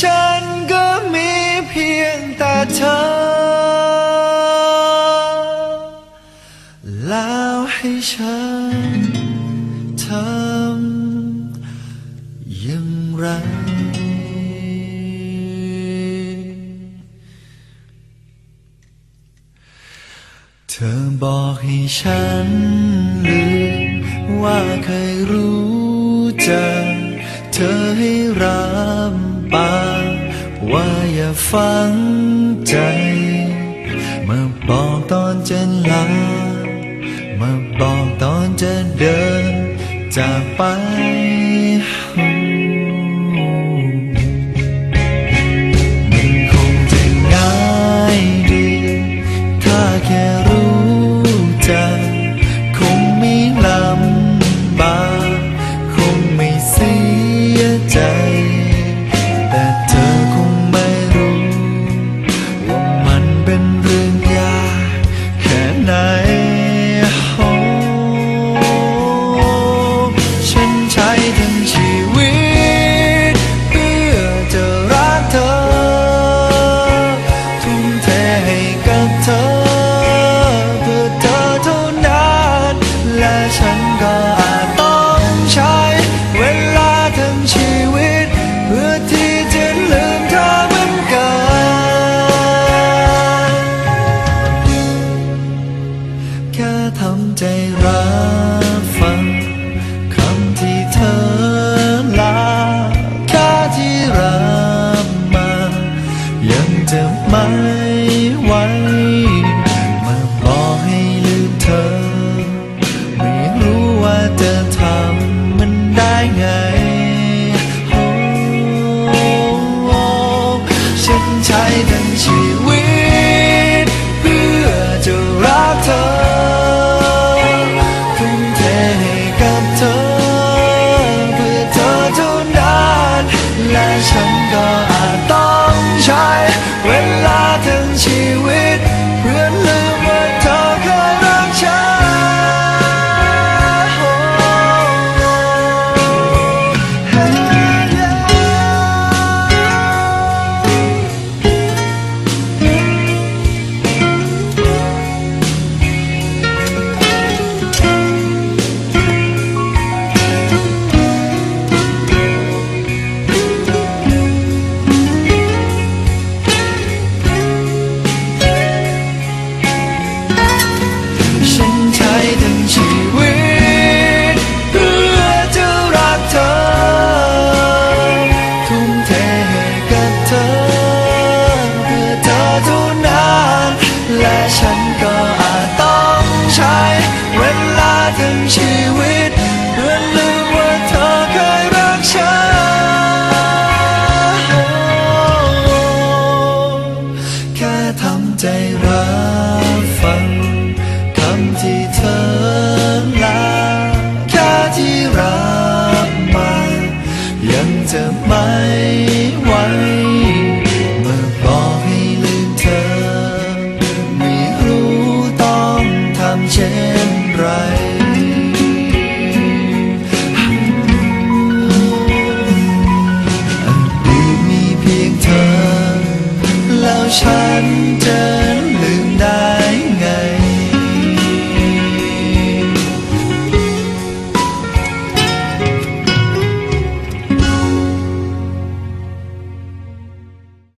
ฉันก็มีเพียงแต่เธอ แล้วให้ฉันทำอย่างไรเธอบอกให้ฉันลืมว่าเคยรู้ อให้รามปากว่าอย่าฟังใจเมื่อบอกตอนจะลาเมื่อบอกตอนจะเดินจากไป ทำใจรับฟัง เธอเพื่อเธอเท่านั้นและฉัน ฉันเจอ